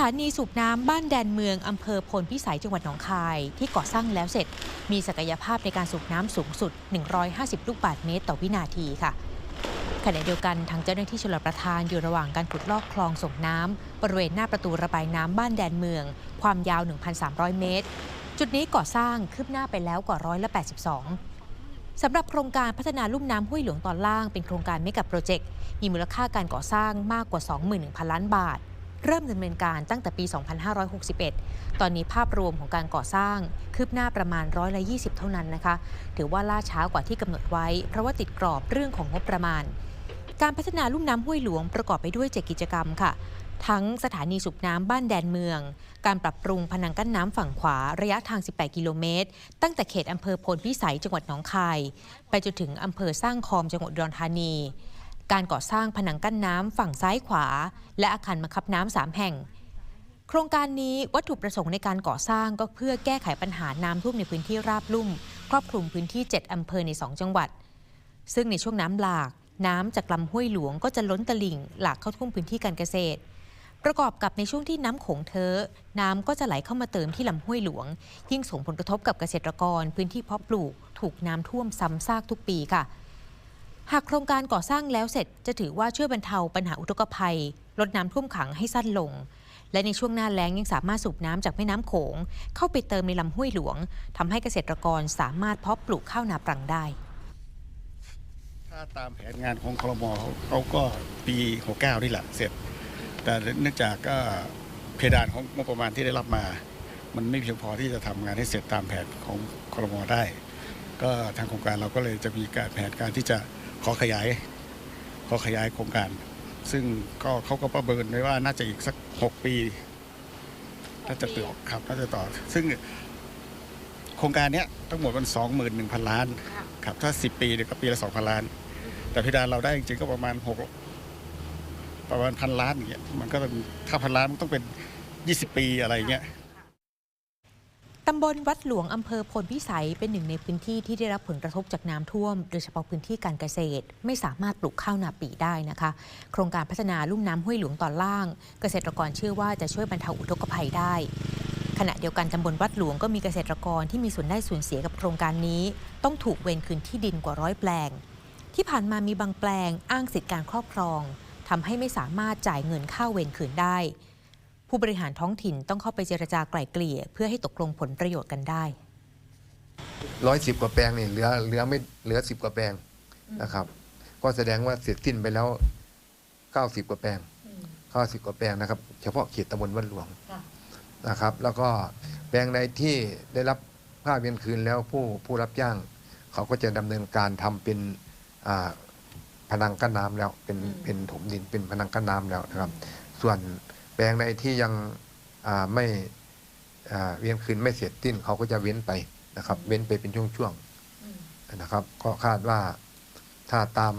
ถานีสูบน้ำบ้านแดนเมืองอำเภอพลพิสัยจังหวัดหนองคาย ที่ก่อสร้างแล้วเสร็จ มีศักยภาพในการสูบน้ำสูงสุด 150 ลูกบาศก์เมตรต่อวินาทีค่ะขณะเดียวกันทางเจ้าหน้าที่ชลประทานอยู่ระหว่างการขุดลอกคลองส่งน้ำบริเวณหน้าประตูระบายน้ำบ้านแดนเมือง ความยาว 1,300 เมตร จุดนี้ก่อสร้างคืบหน้าไปแล้วกว่าร้อยละ82สำหรับโครงการพัฒนาลุ่มน้ำห้วยหลวงตอนล่างเป็นโครงการเมกะโปรเจกต์มีมูลค่าการก่อสร้างมากกว่า 21,000 ล้านบาท เริ่มดำเนินการตั้งแต่ปี 2561 ตอนนี้ภาพรวมของการก่อสร้าง คืบหน้าประมาณร้อยละ20 เท่านั้นนะคะ ถือว่าล่าช้ากว่าที่กำหนดไว้ เพราะว่าติดกรอบเรื่องของงบประมาณ การพัฒนาลุ่มน้ำห้วยหลวงประกอบไปด้วย7กิจกรรมค่ะทั้งสถานีสูบน้ำบ้านแดนเมือง การปรับปรุงพนังกั้นน้ำฝั่งขวาระยะทาง 18 กิโลเมตร ตั้งแต่เขตอำเภอพลพิสัยจังหวัดหนองคาย ไปจนถึงอำเภอสร้างคอมจังหวัดอุดรธานี การก่อสร้างผนังกั้นน้ำฝั่งซ้ายขวา และอาคารบังคับน้ำสามแห่ง โครงการนี้วัตถุประสงค์ในการก่อสร้างก็เพื่อแก้ไขปัญหาน้ำท่วมในพื้นที่ราบลุ่ม ครอบคลุมพื้นที่ 7 อำเภอใน 2 จังหวัด ซึ่งในช่วงน้ำหลาก น้ำจากลำห้วยหลวงก็จะล้นตลิ่ง หลากเข้าท่วมพื้นที่การเกษตร ประกอบกับในช่วงที่น้ำโขงเทอน้ำก็จะไหลเข้ามาเติมที่ลำห้วยหลวง ยิ่งส่งผลกระทบกับเกษตรกร พื้นที่เพาะปลูก ถูกน้ำท่วมซ้ำซากทุกปีค่ะ หากโครงการก่อสร้างแล้วเสร็จจะถือว่าช่วยบรรเทาปัญหาอุทกภัย ลดน้ำท่วมขังให้สั้นลง และในช่วงหน้าแล้งยังสามารถสูบน้ำจากแม่น้ำโขง เข้าไปเติมในลำห้วยหลวงทำให้เกษตรกรสามารถเพาะปลูกข้าวนาปรังได้ ถ้าตามแผนงานของคลมเขาก็ปี69นี่แหละเสร็จ แต่เนื่องจากก็เพดานของงบประมาณที่ได้รับมา มันไม่เพียงพอที่จะทำงานให้เสร็จตามแผนของคลมได้ ก็ทางโครงการเราก็เลยจะมีการแผนการที่จะขอขยาย ขอขยายโครงการ ซึ่งก็เขาก็ประเมินไว้ว่าน่าจะอีกสัก 6 ปีน่าจะต่อครับน่าจะต่อ ซึ่งโครงการนี้ทั้งหมดมัน 21,000 ล้านครับถ้า 10 ปีเนี่ยก็ปีละ 2,000 ล้าน แต่เพดานเราได้จริงๆก็ประมาณ 6 ประมาณพันล้านอย่างเงี้ยมันก็ถ้าพันล้านมันต้องเป็น 20 ปีอะไรเงี้ย ตำบลวัดหลวงอำเภอพลพิสัยเป็นหนึ่งในพื้นที่ที่ได้รับผลกระทบจากน้ำท่วม โดยเฉพาะพื้นที่การเกษตร ไม่สามารถปลูกข้าวนาปีได้นะคะ โครงการพัฒนาลุ่มน้ำห้วยหลวงตอนล่าง เกษตรกรเชื่อว่าจะช่วยบรรเทาอุทกภัยได้ ขณะเดียวกันตำบลวัดหลวงก็มีเกษตรกรที่มีส่วนได้ส่วนเสียกับโครงการนี้ ต้องถูกเวรคืนที่ดินกว่าร้อยแปลง ที่ผ่านมามีบางแปลงอ้างสิทธิการครอบครองทำให้ไม่สามารถจ่ายเงินค่าเวรคืนได้ ผู้บริหารท้องถิ่นต้องเข้าไปเจรจาไกล่เกลี่ย เพื่อให้ตกลงผลประโยชน์กันได้ร้อยสิบกว่าแปลงนี่เหลือเหลือไม่เหลือสิบกว่าแปลงนะครับ ก็แสดงว่าเสร็จสิ้นไปแล้วเก้าสิบกว่าแปลงเก้าสิบกว่าแปลงนะครับ เฉพาะเขตตำบลวัดหลวงนะครับ แล้วก็แปลงใดที่ได้รับค่าเวียนคืนแล้วผู้ผู้รับจ้าง เขาก็จะดำเนินการทำเป็นอ่าพนังกั้นน้ำแล้วเป็นเป็นถมดินเป็นพนังกั้นน้ำแล้วนะครับ ส่วน แปลงใดที่ยังอ่าไม่อ่าเวียนคืนไม่เสร็จสิ้นเขาก็จะเว้นไปนะครับ เว้นไปเป็นช่วงๆนะครับ ก็คาดว่าถ้าตาม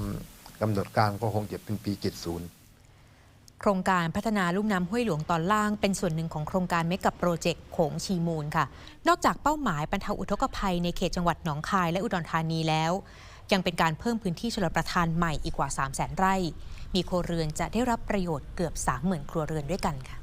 กำหนดการก็คงจะเป็นปี 70 โครงการพัฒนาลุ่มน้ำห้วยหลวงตอนล่างเป็นส่วนหนึ่งของโครงการเมกับโปรเจกต์โขงชีมูลค่ะ นอกจากเป้าหมายบรรเทาอุทกภัยในเขตจังหวัดหนองคายและอุดรธานีแล้ว ยังเป็นการเพิ่มพื้นที่ชลประทานใหม่อีกกว่า 3 0 0 0 0 0 ไร่ มีครัวเรือนจะได้รับประโยชน์เกือบ 30,000 ครัวเรือนด้วยกันค่ะ